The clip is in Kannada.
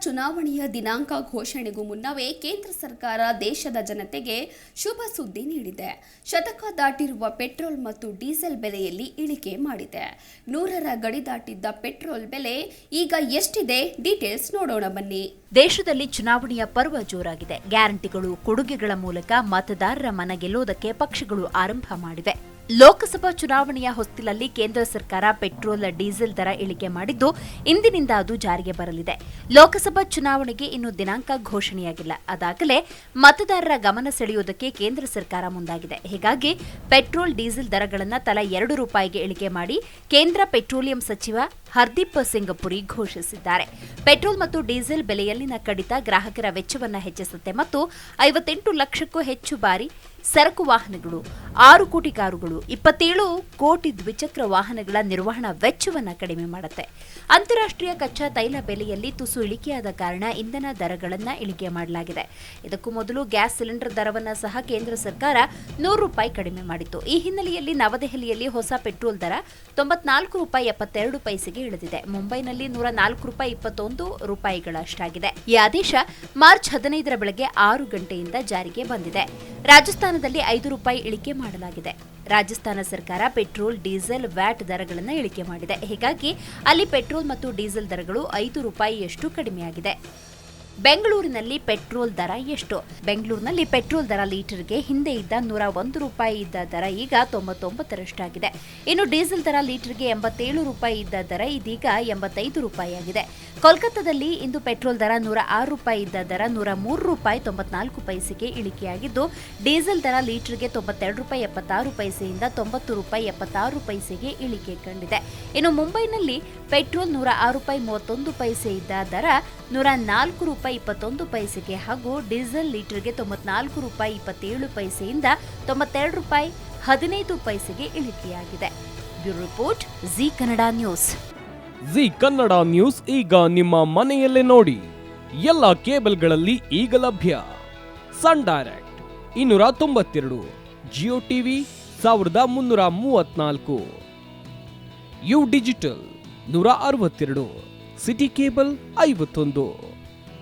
ಚುನಾವಣೆಯ ದಿನಾಂಕ ಘೋಷಣೆಗೂ ಮುನ್ನವೇ ಕೇಂದ್ರ ಸರ್ಕಾರ ದೇಶದ ಜನತೆಗೆ ಶುಭ ಸುದ್ದಿ ನೀಡಿದೆ. ಶತಕ ದಾಟಿರುವ ಪೆಟ್ರೋಲ್ ಮತ್ತು ಡೀಸೆಲ್ ಬೆಲೆಯಲ್ಲಿ ಇಳಿಕೆ ಮಾಡಿದೆ. ನೂರರ ಗಡಿ ದಾಟಿದ್ದ ಪೆಟ್ರೋಲ್ ಬೆಲೆ ಈಗ ಎಷ್ಟಿದೆ? ಡೀಟೇಲ್ಸ್ ನೋಡೋಣ ಬನ್ನಿ. ದೇಶದಲ್ಲಿ ಚುನಾವಣೆಯ ಪರ್ವ ಜೋರಾಗಿದೆ. ಗ್ಯಾರಂಟಿಗಳು, ಕೊಡುಗೆಗಳ ಮೂಲಕ ಮತದಾರರ ಮನ ಗೆಲ್ಲುವುದಕ್ಕೆ ಪಕ್ಷಗಳು ಆರಂಭ ಮಾಡಿವೆ. ಲೋಕಸಭಾ ಚುನಾವಣೆಯ ಹೊಸ್ತಿಲಲ್ಲಿ ಕೇಂದ್ರ ಸರ್ಕಾರ ಪೆಟ್ರೋಲ್, ಡೀಸೆಲ್ ದರ ಇಳಿಕೆ ಮಾಡಿದ್ದು ಇಂದಿನಿಂದ ಅದು ಜಾರಿಗೆ ಬರಲಿದೆ. ಲೋಕಸಭಾ ಚುನಾವಣೆಗೆ ಇನ್ನು ದಿನಾಂಕ ಘೋಷಣೆಯಾಗಿಲ್ಲ. ಅದಾಗಲೇ ಮತದಾರರ ಗಮನ ಸೆಳೆಯುವುದಕ್ಕೆ ಕೇಂದ್ರ ಸರ್ಕಾರ ಮುಂದಾಗಿದೆ. ಹೀಗಾಗಿ ಪೆಟ್ರೋಲ್, ಡೀಸೆಲ್ ದರಗಳನ್ನು ತಲಾ ಎರಡು ರೂಪಾಯಿಗೆ ಇಳಿಕೆ ಮಾಡಿ ಕೇಂದ್ರ ಪೆಟ್ರೋಲಿಯಂ ಸಚಿವ ಹರ್ದೀಪ್ ಸಿಂಗ್ ಪುರಿ ಘೋಷಿಸಿದ್ದಾರೆ. ಪೆಟ್ರೋಲ್ ಮತ್ತು ಡೀಸೆಲ್ ಬೆಲೆಯಲ್ಲಿನ ಕಡಿತ ಗ್ರಾಹಕರ ವೆಚ್ಚವನ್ನು ಹೆಚ್ಚಿಸುತ್ತೆ ಮತ್ತು ಐವತ್ತೆಂಟು ಲಕ್ಷಕ್ಕೂ ಹೆಚ್ಚು ಬಾರಿ ಸರಕು ವಾಹನಗಳು ಆರು ಕೋಟಿ ಕಾರುಗಳು, ಇಪ್ಪತ್ತೇಳು ಕೋಟಿ ದ್ವಿಚಕ್ರ ವಾಹನಗಳ ನಿರ್ವಹಣಾ ವೆಚ್ಚವನ್ನು ಕಡಿಮೆ ಮಾಡುತ್ತೆ. ಅಂತಾರಾಷ್ಟ್ರೀಯ ಕಚ್ಚಾ ತೈಲ ಬೆಲೆಯಲ್ಲಿ ತುಸು ಇಳಿಕೆಯಾದ ಕಾರಣ ಇಂಧನ ದರಗಳನ್ನು ಇಳಿಕೆ ಮಾಡಲಾಗಿದೆ. ಇದಕ್ಕೂ ಮೊದಲು ಗ್ಯಾಸ್ ಸಿಲಿಂಡರ್ ದರವನ್ನು ಸಹ ಕೇಂದ್ರ ಸರ್ಕಾರ ನೂರು ರೂಪಾಯಿ ಕಡಿಮೆ ಮಾಡಿತ್ತು. ಈ ಹಿನ್ನೆಲೆಯಲ್ಲಿ ನವದೆಹಲಿಯಲ್ಲಿ ಹೊಸ ಪೆಟ್ರೋಲ್ ದರ ತೊಂಬತ್ನಾಲ್ಕು ರೂಪಾಯಿ ಎಪ್ಪತ್ತೆರಡು ಪೈಸೆಗೆ ಇಳಿದಿದೆ. ಮುಂಬೈನಲ್ಲಿ ನೂರ ನಾಲ್ಕು ರೂಪಾಯಿ ಇಪ್ಪತ್ತೊಂದು ರೂಪಾಯಿಗಳಷ್ಟಾಗಿದೆ. ಈ ಆದೇಶ ಮಾರ್ಚ್ ಹದಿನೈದರ ಬೆಳಗ್ಗೆ ಆರು ಗಂಟೆಯಿಂದ ಜಾರಿಗೆ ಬಂದಿದೆ. ರಾಜಸ್ಥಾನದಲ್ಲಿ ಐದು ರೂಪಾಯಿ ಇಳಿಕೆ ಮಾಡಲಾಗಿದೆ. ರಾಜಸ್ಥಾನ ಸರ್ಕಾರ ಪೆಟ್ರೋಲ್, ಡೀಸೆಲ್, ವ್ಯಾಟ್ ದರಗಳನ್ನು ಇಳಿಕೆ ಮಾಡಿದೆ. ಹೀಗಾಗಿ ಅಲ್ಲಿ ಪೆಟ್ರೋಲ್ ಮತ್ತು ಡೀಸೆಲ್ ದರಗಳು ಐದು ರೂಪಾಯಿಯಷ್ಟು ಕಡಿಮೆಯಾಗಿದೆ. ಬೆಂಗಳೂರಿನಲ್ಲಿ ಪೆಟ್ರೋಲ್ ದರ ಎಷ್ಟು? ಬೆಂಗಳೂರಿನಲ್ಲಿ ಪೆಟ್ರೋಲ್ ದರ ಲೀಟರ್ಗೆ ಹಿಂದೆ ಇದ್ದ ನೂರ ಒಂದು ರೂಪಾಯಿ ಇದ್ದ ದರ ಈಗ ತೊಂಬತ್ತೊಂಬತ್ತರಷ್ಟಾಗಿದೆ. ಇನ್ನು ಡೀಸೆಲ್ ದರ ಲೀಟರ್ಗೆ ಎಂಬತ್ತೇಳು ರೂಪಾಯಿ ಇದ್ದ ದರ ಇದೀಗ ಎಂಬತ್ತೈದು ರೂಪಾಯಿಯಾಗಿದೆ. ಕೋಲ್ಕತ್ತಾದಲ್ಲಿ ಇಂದು ಪೆಟ್ರೋಲ್ ದರ ನೂರ ಆರು ರೂಪಾಯಿ ಇದ್ದ ದರ ನೂರ ಮೂರು ರೂಪಾಯಿ ತೊಂಬತ್ನಾಲ್ಕು ಪೈಸೆಗೆ ಇಳಿಕೆಯಾಗಿದ್ದು, ಡೀಸೆಲ್ ದರ ಲೀಟರ್ಗೆ ತೊಂಬತ್ತೆರಡು ರೂಪಾಯಿ ಎಪ್ಪತ್ತಾರು ಪೈಸೆಯಿಂದ ತೊಂಬತ್ತು ರೂಪಾಯಿ ಎಪ್ಪತ್ತಾರು ಪೈಸೆಗೆ ಇಳಿಕೆ ಕಂಡಿದೆ. ಇನ್ನು ಮುಂಬೈನಲ್ಲಿ ಪೆಟ್ರೋಲ್ ನೂರ ಆರು ರೂಪಾಯಿ ಮೂವತ್ತೊಂದು ಪೈಸೆ ಇದ್ದ ದರ ನೂರ ನಾಲ್ಕು ರೂಪಾಯಿ ಇಪ್ಪತ್ತೊಂದು ಪೈಸೆಗೆ ಹಾಗೂ ಡೀಸೆಲ್ ಲೀಟರ್ಗೆ ತೊಂಬತ್ನಾಲ್ಕು ರೂಪಾಯಿ ಇಪ್ಪತ್ತೇಳು ಪೈಸೆಯಿಂದ ತೊಂಬತ್ತೆರಡು ರೂಪಾಯಿ ಹದಿನೈದು ಪೈಸೆಗೆ ಇಳಿಕೆಯಾಗಿದೆ. Bureau report, Zee Kannada news. Zee Kannada news ಈಗ ನಿಮ್ಮ ಮನೆಯಲ್ಲೇ ನೋಡಿ. ಎಲ್ಲ ಕೇಬಲ್ಗಳಲ್ಲಿ ಈಗ ಲಭ್ಯ. ಸನ್ ಡೈರೆಕ್ಟ್ ಇನ್ನೂರ ತೊಂಬತ್ತೆರಡು, ಜಿಯೋ ಟಿವಿ ಸಾವಿರದ ಮುನ್ನೂರ ಮೂವತ್ನಾಲ್ಕು ಯು ಡಿಜಿಟಲ್ ನೂರ ಅರವತ್ತೆರಡು, ಸಿಟಿ ಕೇಬಲ್ ಐವತ್ತೊಂದು.